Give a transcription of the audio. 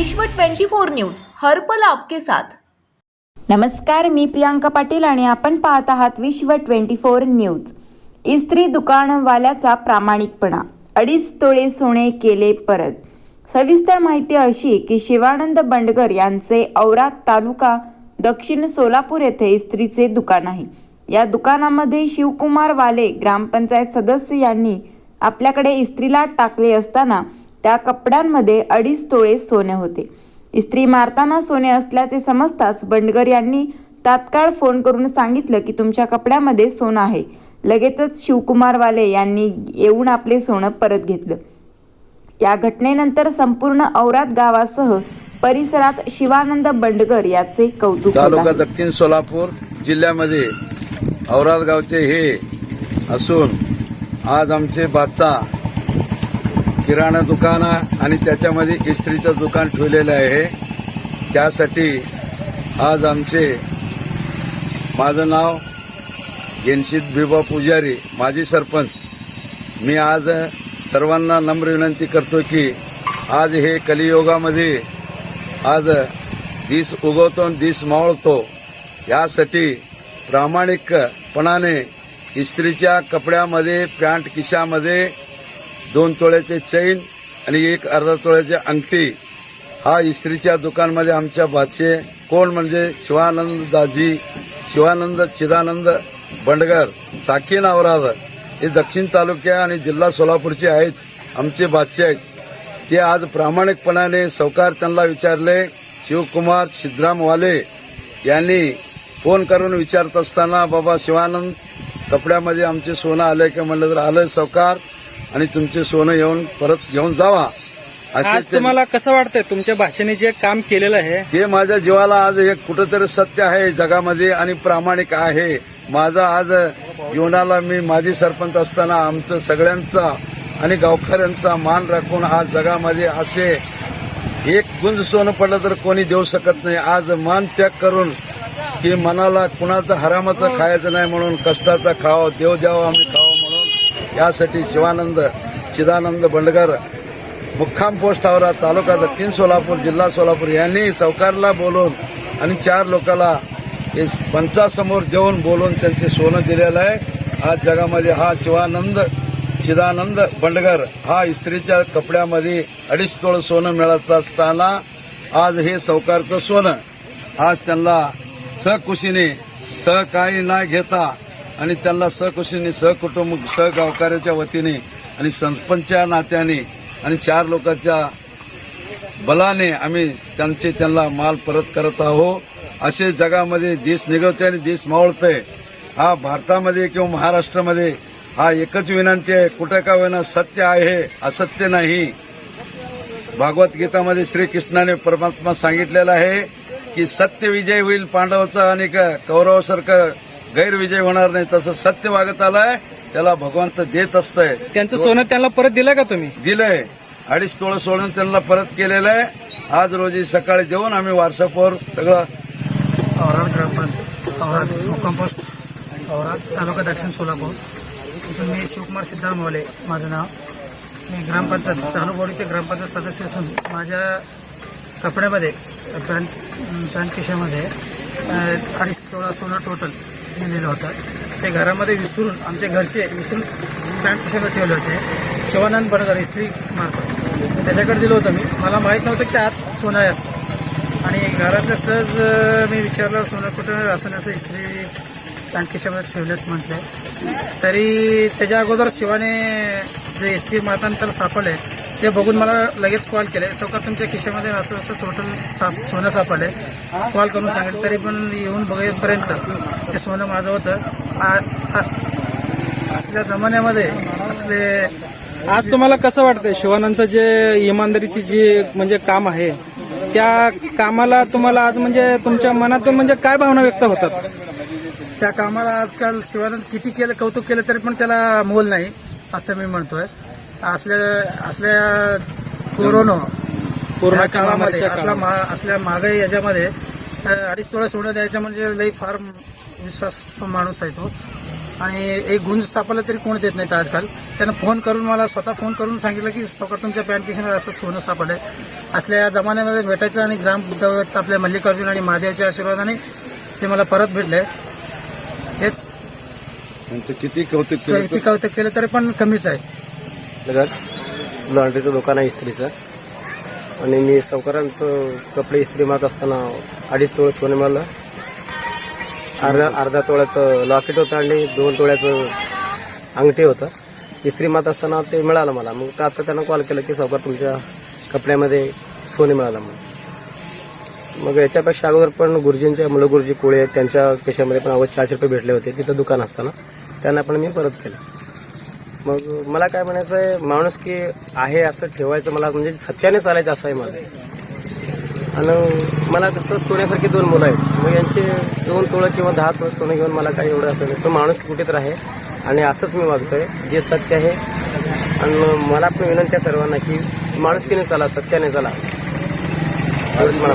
विश्व 24 न्यूज हर्पल आपके साथ. नमस्कार मी प्रियांका पाटील आणि आपण पाहत आहात विश्व ट्वेंटी फोर न्यूज. इस्त्री दुकानवाल्याचा प्रामाणिकपणा अडीच तोळे सोने केले परत. सविस्तर माहिती अशी की शिवानंद बंडगर यांचे औराद तालुका दक्षिण सोलापूर येथे इस्त्रीचे दुकान आहे. या दुकानामध्ये शिवकुमार वाले ग्रामपंचायत सदस्य यांनी आपल्याकडे इस्त्रीला टाकले असताना त्या कपड्यांमध्ये अडीच तोळे सोने होते. इस्त्री मारताना सोने असल्याचे समजताच बंडगर यांनी तात्काळ फोन करून सांगितलं की तुमच्या कपड्यामध्ये सोनं आहे. लगेचच शिवकुमार वाले यांनी येऊन आपले सोनं परत घेतलं. या घटनेनंतर संपूर्ण औराद गावासह परिसरात शिवानंद बंडगर याचे कौतुक तालुका. दक्षिण सोलापूर जिल्ह्यामध्ये औराद गावचे हे असून आज आमचे बादचा किराणा दुकान आणि त्याच्यामध्ये इस्त्रीचं दुकान ठेवलेलं आहे. त्यासाठी आज आमचे माझं नाव घेनशीत भिबा पुजारी माजी सरपंच. मी आज सर्वांना नम्र विनंती करतो की आज हे कलियुगामध्ये आज दिस उगवतो आणि दिस मावळतो. यासाठी प्रामाणिकपणाने इस्त्रीच्या कपड्यामध्ये पॅन्ट खिशामध्ये दोन तोळ्याचे चैन आणि एक अर्धा तोळ्याची अंगठी. हा इस्त्रीच्या दुकानमध्ये आमच्या भाचे. कोण म्हणजे शिवानंद दाजी शिवानंद चिदानंद बंडगर साखी औराद हे दक्षिण तालुक्या आणि जिल्हा सोलापूरचे आहेत आमचे बादशे आहेत. ते आज प्रामाणिकपणाने सावकार त्यांना विचारले शिवकुमार सिद्धराम वाले यांनी फोन करून विचारत असताना बाबा शिवानंद कपड्यामध्ये आमचे सोनं आले का? म्हणलं तर आलं सावकार. आणि तुमचे सोनं येऊन परत घेऊन जावा. आज असे तुम्हाला कसं वाटतंय? तुमच्या भाषेने जे काम केलेलं आहे हे माझ्या जीवाला आज एक कुठंतरी सत्य आहे जगामध्ये आणि प्रामाणिक आहे. माझा आज जीवनाला मी माजी सरपंच असताना आमचं सगळ्यांचा आणि गावकऱ्यांचा मान राखून आज जगामध्ये असे एक गुंज सोनं पडलं तर कोणी देऊ शकत नाही. आज मान त्याग करून की मनाला कुणाचं हरामाचं खायचं नाही म्हणून कष्टाचा खाव देव द्यावं आम्ही म्हणून यासाठी शिवानंद चिदानंद बंडगर मुक्काम पोस्ट आवरा तालुका दक्षिण सोलापूर जिल्हा सोलापूर यांनी सावकारला बोलून आणि चार लोकाला हे पंचासमोर देऊन बोलून त्यांचे सोनं दिलेलं आहे. आज जगामध्ये हा शिवानंद चिदानंद बंडगर हा इस्त्रीच्या कपड्यामध्ये अडीच तोळ सोनं मिळत असताना आज हे सावकारचं सोनं. आज त्यांना सहकुशीने सहकाही न घेता आणि त्यांना सहकुशीने सहकुटुंब सहगावकार्याच्या वतीने आणि सरपंचच्या नात्याने आणि चार लोकांच्या बलाने आम्ही त्यांचे त्यांना माल परत करत आहो असे जगामध्ये देश निघवते आणि देश मावळतोय. हा भारतामध्ये किंवा महाराष्ट्रामध्ये हा एकच विनंती आहे कुठे का होईना सत्य आहे असत्य नाही. भागवतगीतामध्ये श्रीकृष्णाने परमात्मा सांगितलेलं आहे की सत्य विजय होईल पांडवाचा आणि कौरवासारखं गैरविजय होणार नाही तसं सत्य वागत आलाय त्याला भगवंत देत असतंय. त्यांचं सोनं त्यांना परत दिलं का तुम्ही? दिलंय. अडीच तोळं सोडून त्यांना परत केलेलं आहे. आज रोजी सकाळी देऊन आम्ही वारसापोर सगळं औराद ग्रामपंचायत औराद मुक्काम पोस्ट औराद तालुका दक्षिण सोलापूर. इथून मी शिवकुमार सिद्धाराम वाले माझं नाव. मी ग्रामपंचायत चालू बॉडीचे ग्रामपंचायत सदस्य असून माझ्या कपड्यामध्ये पॅन्ट पॅन्ट खिशामध्ये अडीच तोळा सोनं टोटल नेलेलं होतं. ते घरामध्ये विसरून आमचे घरचे विसरून पॅन्ट खिशामध्ये ठेवले होते. शिवानंद बडकर इस्त्री मार्फत. त्याच्याकडे दिलं होतं मी. मला माहीत नव्हतं की त्यात सोनं आहे असं. आणि घरातलं सहज मी विचारलं सोनं कुठं असं असं इस्त्री पॅन्ट कशामध्ये ठेवलेत म्हटले. तरी त्याच्या अगोदर शिवाने जे इस्त्री मारताना त्याला सापडले ते बघून मला लगेच कॉल केले. सौका तुमच्या खिशामध्ये असं असं टोटल साप सोनं सापडले कॉल करून सांगितलं तरी पण येऊन बघेपर्यंत ते सोनं माझं होतं. आ- आ- असल्या जमान्यामध्ये असले आज तुम्हाला कसं वाटतंय? शिवानंदचं जे इमानदारीची जी म्हणजे काम आहे त्या कामाला तुम्हाला आज म्हणजे तुमच्या मनातून म्हणजे काय भावना व्यक्त होतात? त्या कामाला आजकाल शिवानंद किती केलं कौतुक केलं तरी पण त्याला मोल नाही असं मी म्हणतोय. असल्या असल्या कोरोना कोरोनाच्या या काळामध्ये असला मा- असल्या महागाई याच्यामध्ये अडीच तोळा सोनं द्यायचं म्हणजे लई फार विश्वास माणूस आहे तो. आणि एक गुंज सापडला तरी कोण देत नाहीत आजकाल. त्यानं फोन करून मला स्वतः फोन करून सांगितलं की सकाळ तुमच्या पॅन किशनमध्ये असं सोनं सापडलंय. असल्या या जमान्यामध्ये भेटायचं आणि ग्रामदैवत आपल्या मल्लिकार्जुन आणि महादेवाच्या आशीर्वादाने ते मला परत भेटले. हेच किती कौतुक केलं किती कौतुक केलं तरी पण कमीच आहे. लगत लॉन्ड्रीचं दुकान आहे इस्त्रीचं. आणि मी सावकारांचं कपडे इस्त्री मारत असताना अडीच तोळ सोने मला अर्धा अर्धा तोळ्याचं लॉकेट होतं आणि दोन तोळ्याचं अंगठी होतं. इस्त्री मारत असताना ते मिळालं मला. मग आता त्यांना कॉल केला की सावकार तुमच्या कपड्यामध्ये सोने मिळालं म्हणून. मग याच्यापेक्षा अगोदर पण गुरुजींच्या मुलं गुरुजी कोळे आहेत त्यांच्या केशामध्ये पण अगोदर चारशे रुपये भेटले होते तिथं दुकान असताना. त्यांना पण मी परत केलं. मग मला काय म्हणायचं आहे माणूस की आहे असं ठेवायचं मला म्हणजे सत्याने चालायचं असं आहे मला आणि मला कसं सोन्यासारखी दोन मुलं आहेत. मग यांचे दोन तोळं किंवा दहा तोळं सोनं घेऊन मला काही एवढं असं नाही. पण माणूस कुठे तर आहे आणि असंच मी वागतोय जे सत्य आहे. आणि मला पण विनंती आहे सर्वांना की माणुसकीने चला सत्याने चला. एवढंच मला